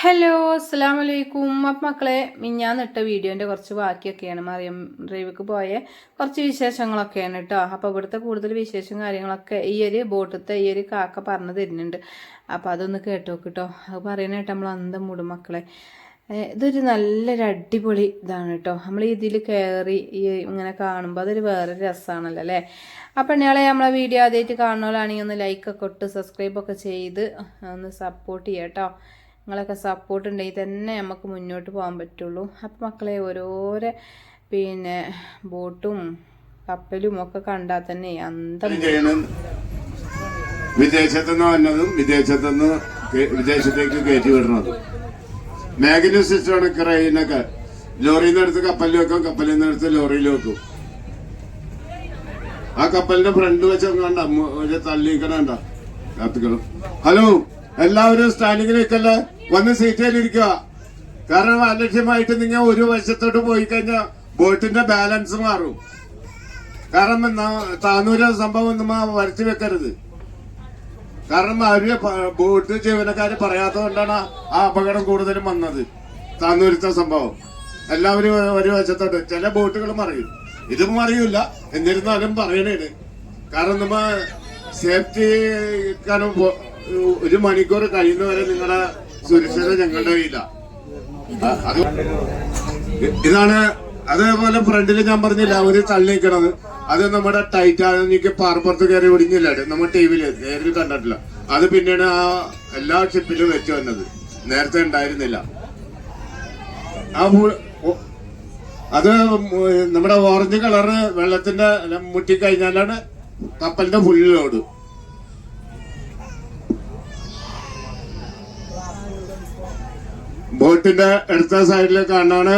Hello അസ്സാം വലൈക്കും അപ്പം മക്കളെ മിഞ്ഞാന്ന് ഇട്ട വീഡിയോന്റെ കുറച്ച് ബാക്കിയൊക്കെയാണ് മറിയം ഡ്രൈവിക്ക് പോയ. കുറച്ച് വിശേഷങ്ങളൊക്കെയാണ് കേട്ടോ അപ്പോൾ ഇവിടുത്തെ കൂടുതൽ വിശേഷം കാര്യങ്ങളൊക്കെ ഈ ഒരു ബോട്ടത്തെ ഈ ഒരു കാക്ക പറഞ്ഞു തരുന്നുണ്ട്. അപ്പോൾ അതൊന്ന് കേട്ടോ കേട്ടോ അത് പറയുന്നതായിട്ട് നമ്മൾ അന്തം മൂടും മക്കളെ. ഇതൊരു നല്ലൊരു അടിപൊളി ഇതാണ് കേട്ടോ നമ്മൾ ഇതിൽ കയറി ഈ ഇങ്ങനെ കാണുമ്പോൾ അതൊരു വേറെ രസമാണല്ലോ അല്ലേ? അപ്പം ഇയാളെ നമ്മളെ വീഡിയോ ആദ്യമായിട്ട് കാണുന്നവരാണെങ്കിൽ ഒന്ന് ലൈക്കൊക്കെ ഇട്ട് സബ്സ്ക്രൈബൊക്കെ ചെയ്ത് ഒന്ന് സപ്പോർട്ട് ചെയ്യാം കേട്ടോ നിങ്ങളൊക്കെ സപ്പോർട്ട് ഉണ്ടെങ്കിൽ തന്നെ നമുക്ക് മുന്നോട്ട് പോകാൻ പറ്റുള്ളൂ. അപ്പം മക്കളെ ഓരോരോ പിന്നെ ബോട്ടും കപ്പലും ഒക്കെ കണ്ടാൽ തന്നെ അന്തം വിദേശത്തുനിന്ന് വന്നതും വിദേശത്തുനിന്ന് നിന്ന് വിദേശത്തേക്ക് കയറ്റി വിടുന്നതും. മേഖലയും സിസ്റ്റമാണ് ക്രെയിനൊക്കെ ലോറിയിൽ നിന്ന് എടുത്ത് കപ്പലിൽ വെക്കും കപ്പലിൽ നിന്ന് എടുത്ത് ലോറിയിൽ വെക്കും. ആ കപ്പലിന്റെ ഫ്രണ്ട് വെച്ച് തള്ളി ഒരു തള്ളിക്കണണ്ട കാത്തുകളും ഹലോ എല്ലാവരും സ്റ്റാൻഡിങ്ങിൽ നിൽക്കല്ലേ വന്ന് സീറ്റിൽ ഇരിക്കുക കാരണം അലക്ഷ്യമായിട്ട് നിങ്ങൾ ഒരു വശത്തോട്ട് പോയി കഴിഞ്ഞാൽ ബോട്ടിന്റെ ബാലൻസ് മാറും. കാരണം താനൂര സംഭവം ഒന്നും വരച്ചു വെക്കരുത്. കാരണം അവർ ബോട്ട് ജീവനക്കാര് പറയാത്തതുകൊണ്ടാണ് ആ അപകടം കൂടുതലും വന്നത്. താനൂരത്തെ സംഭവം. എല്ലാവരും ഒരു വശത്തോട്ട്. ചില ബോട്ടുകൾ മറിയും. ഇതും മറിയൂല എന്നിരുന്നാലും പറയണേണ്. കാരണം നമ്മ സേഫ്റ്റി കാരണം ഒരു മണിക്കൂർ കഴിയുന്നവരെ നിങ്ങളുടെ സുരക്ഷിത ഞങ്ങളുടെ കയ്യില്ല ഇതാണ് അതേപോലെ ഫ്രണ്ടിൽ ഞാൻ പറഞ്ഞില്ല അവർ തള്ളിക്കണത് അത് നമ്മുടെ ടൈറ്റാനിക്ക് പാർപ്പുറത്ത് കയറി ഒടിഞ്ഞില്ല നമ്മൾ ടി വിയിൽ നേരിൽ കണ്ടിട്ടില്ല. അത് പിന്നീട് ആ എല്ലാ ഷിപ്പിലും വെച്ച് വന്നത്. നേരത്തെ ഉണ്ടായിരുന്നില്ല. ആ അത് നമ്മുടെ ഓറഞ്ച് കളറ് വെള്ളത്തിന്റെ മുട്ടിക്കഴിഞ്ഞാലാണ് കപ്പലിന്റെ ഫുൾ ബോട്ടിന്റെ അടുത്ത സൈഡിൽ കാണാണ്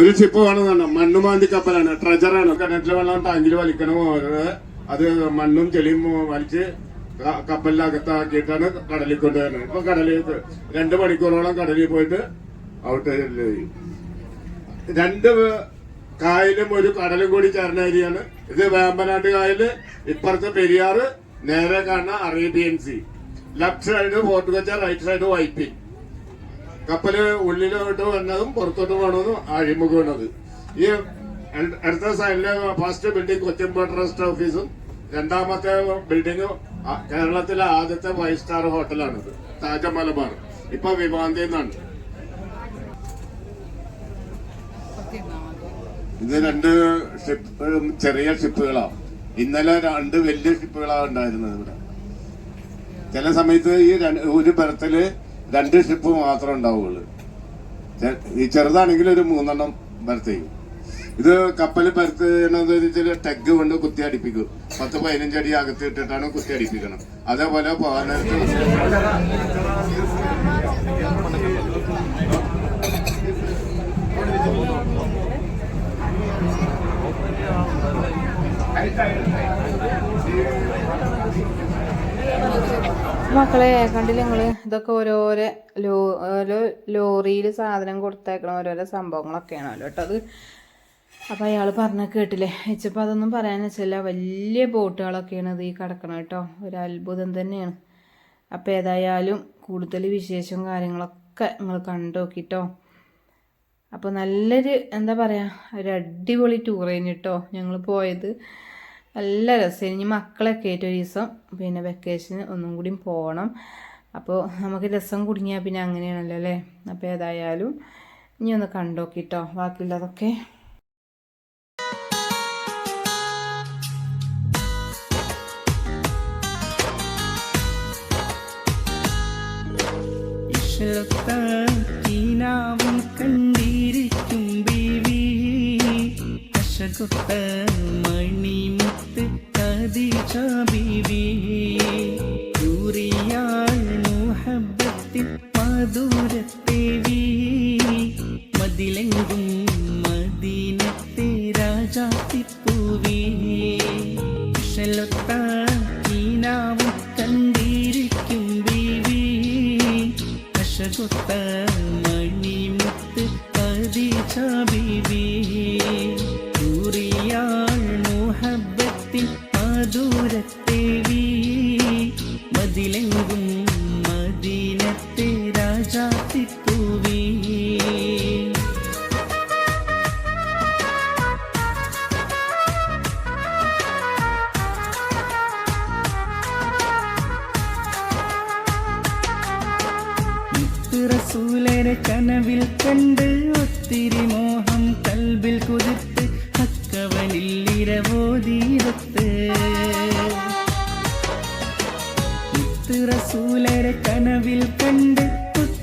ഒരു ഷിപ്പ് കാണുന്നതാണ് മണ്ണുമാന്തി കപ്പലാണ്. ട്രജറാണ് കിണറ്റിലെ വെള്ളം ടാങ്കിൽ വലിക്കണം. അത് മണ്ണും ചെളിയും വലിച്ച് കപ്പലിനകത്താക്കിയിട്ടാണ് കടലിൽ കൊണ്ടുവരുന്നത്. ഇപ്പൊ കടലിൽ രണ്ട് മണിക്കൂറോളം കടലിൽ പോയിട്ട് ഔട്ട് രണ്ട് കായലും ഒരു കടലും കൂടി ചേർന്ന ഏരിയയാണ്. ഇത് വേമ്പനാട്ട് കായൽ ഇപ്പുറത്തെ പെരിയാറ് നേരെ കാണുന്ന Arabian sea. Left side fort Kochi right side Vypin കപ്പൽ ഉള്ളിലോട്ട് വന്നതും പുറത്തോട്ട് പോകണതും അഴിമുഖം വന്നത് ഈ അടുത്ത സൈഡിലെ ഫസ്റ്റ് ബിൽഡിംഗ് കൊച്ചിൻ ട്രസ്റ്റ് ഓഫീസും രണ്ടാമത്തെ ബിൽഡിംഗ് കേരളത്തിലെ ആദ്യത്തെ ഫൈവ് സ്റ്റാർ ഹോട്ടലാണിത് താജ മലബാർ ഇപ്പൊ വിമാന്തി എന്നാണ്. ഇത് രണ്ട് ഷിപ്പ് ചെറിയ ഷിപ്പുകളാണ് ഇന്നലെ രണ്ട് വലിയ ഷിപ്പുകളാണ് ഉണ്ടായിരുന്നത് ഇവിടെ. ചില സമയത്ത് ഈ ഒരു ബർത്തിൽ രണ്ട് ഷിപ്പ് മാത്രമേ ഉണ്ടാവുള്ളൂ. ഈ ചെറുതാണെങ്കിൽ ഒരു മൂന്നെണ്ണം ചെയ്യും. ഇത് കപ്പൽ ചെയ്യണത് വെച്ചാൽ ടെഗ് കൊണ്ട് കുത്തി അടിപ്പിക്കും. പത്ത് പതിനഞ്ച് അടി ഇട്ടിട്ടാണ് കുത്തി അടിപ്പിക്കണം അതേപോലെ പോകാൻ മക്കളെ കണ്ടില്ല നിങ്ങൾ? ഇതൊക്കെ ഓരോരോ ലോ ഓരോ ലോറിയിൽ സാധനം കൊടുത്തേക്കണ ഓരോരോ സംഭവങ്ങളൊക്കെയാണല്ലോ കേട്ടോ അത്. അപ്പോൾ അയാൾ പറഞ്ഞ കേട്ടില്ലേ? വെച്ചപ്പോൾ അതൊന്നും പറയാൻ വെച്ചല്ല വലിയ ബോട്ടുകളൊക്കെയാണ് ഇത് ഈ കിടക്കണം കേട്ടോ ഒരു അത്ഭുതം തന്നെയാണ്. അപ്പോൾ ഏതായാലും കൂടുതൽ വിശേഷവും കാര്യങ്ങളൊക്കെ നിങ്ങൾ കണ്ടു നോക്കിട്ടോ അപ്പോൾ നല്ലൊരു എന്താ പറയാ ഒരു അടിപൊളി ടൂർ കഴിഞ്ഞിട്ടോ ഞങ്ങൾ പോയത്. നല്ല രസം. ഇനി മക്കളൊക്കെ ഒരു ദിവസം പിന്നെ വെക്കേഷന് ഒന്നും കൂടി പോകണം അപ്പോൾ നമുക്ക് രസം കുടുങ്ങിയാൽ പിന്നെ അങ്ങനെയാണല്ലോ അല്ലേ? അപ്പോൾ ഏതായാലും ഇനി ഒന്ന് കണ്ടോക്കിട്ടോ ബാക്കിയുള്ളതൊക്കെ. ഈനാവും കണ്ടിരിക്കും ബീവി. കശകൊത്ത മണിമുത്ത് കദിജ ബീവി ൂറിയാൾ മുഹബത്തിൽ മധുരത്തേവി മതിലെങ്കും മദീനത്തെ രാജാത്തിപ്പൂവി. ഷലൊത്ത ഈനാവും കണ്ടിരിക്കും ബീവി. കശകൊത്ത മണിമുത്ത് പതിച്ച ബീവി നൽകുവേ റസൂലരെ കനവിൽ കണ്ട് ഒത്തിരി മോഹം കൽബിൽ കുതിർത്ത് അക്കവനിൽ ഇരവോതീരത്ത് റസൂലരെ കനവിൽ കണ്ട്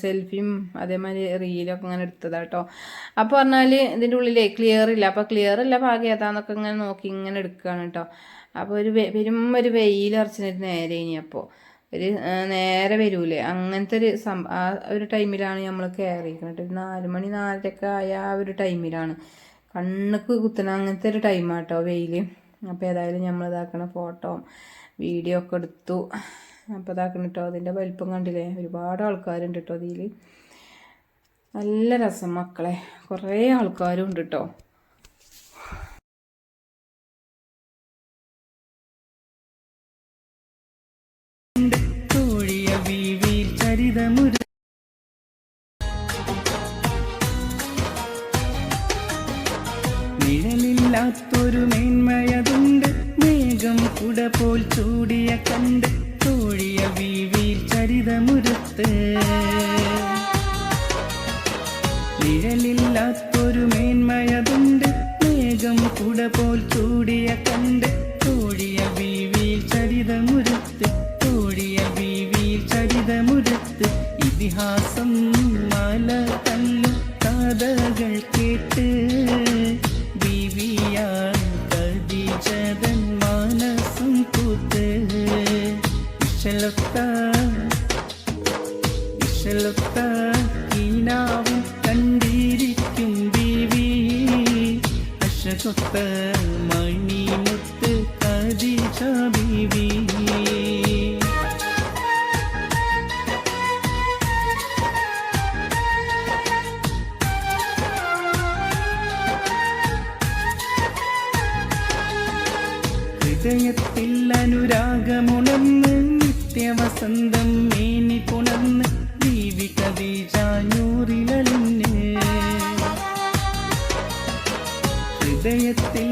സെൽഫിയും അതേമാതിരി റീലൊക്കെ ഇങ്ങനെ എടുത്തതാട്ടോ അപ്പോൾ പറഞ്ഞാൽ ഇതിന്റെ ഉള്ളിലേ ക്ലിയർ ഇല്ല. അപ്പോൾ ക്ലിയർ ഇല്ല ഭാഗ്യം ഏതാന്നൊക്കെ ഇങ്ങനെ നോക്കി ഇങ്ങനെ എടുക്കുകയാണ് കേട്ടോ അപ്പോൾ ഒരു വരും ഒരു വെയിലറച്ചിട്ട് നേരെ ഇനി അപ്പോൾ ഒരു നേരെ വരൂലേ. അങ്ങനത്തെ ഒരു സം ആ ഒരു ടൈമിലാണ് നമ്മൾ കയറിയിരിക്കുന്നത് ഒരു നാല് മണി നാലരയൊക്കെ ആയ ആ ഒരു ടൈമിലാണ് കണ്ണുക്ക് കുത്തണ അങ്ങനത്തെ ഒരു ടൈമാട്ടോ വെയിൽ അപ്പോൾ ഏതായാലും നമ്മൾ ഇതാക്കണ ഫോട്ടോ വീഡിയോ ഒക്കെ എടുത്തു. അപ്പോൾ ഇതാക്കണം കേട്ടോ അതിന്റെ വലിപ്പം കണ്ടില്ലേ? ഒരുപാട് ആൾക്കാരുണ്ട് കേട്ടോ അതിൽ നല്ല രസം മക്കളെ. കുറേ ആൾക്കാരും ഉണ്ട് കേട്ടോ തോഴിയ നിഴലില്ലാത്തൊരു മേന്മയതുണ്ട്. മേഘം കുട പോൽ ചൂടിയ കണ്ട് തോഴിയ വീവിയിൽ ചരിതമുരുത്ത്. നിഴലില്ലാത്തൊരു മേന്മയതുണ്ട്. മേഘം കുട പോൽ ചൂടിയ കണ്ട്. കൂടിയ വീവിയിൽ ചരിതമുരുത്ത്. കൂടിയ വീവിയിൽ ചരിതമുരുത്ത്. ഇതിഹാസം മല തല്ലു കഥകൾ കേട്ട്. ബീവിയാൽ കതിജതൻ മനസ്സും കൂത്ത് ഇഷലൊത്ത ഇഷലൊത്ത കീനാവും കണ്ടിരിക്കും ബീവി. അശകൊത്ത മണിമുത്ത് കദിജ ബീവി. ഹൃദയത്തിൽ അനുരാഗമുണർന്ന് നിത്യവസന്തം മേനി പുണർന്ന് കദീജാഞ്ഞൂറിലലിഞ്ഞ് ഹൃദയത്തിൽ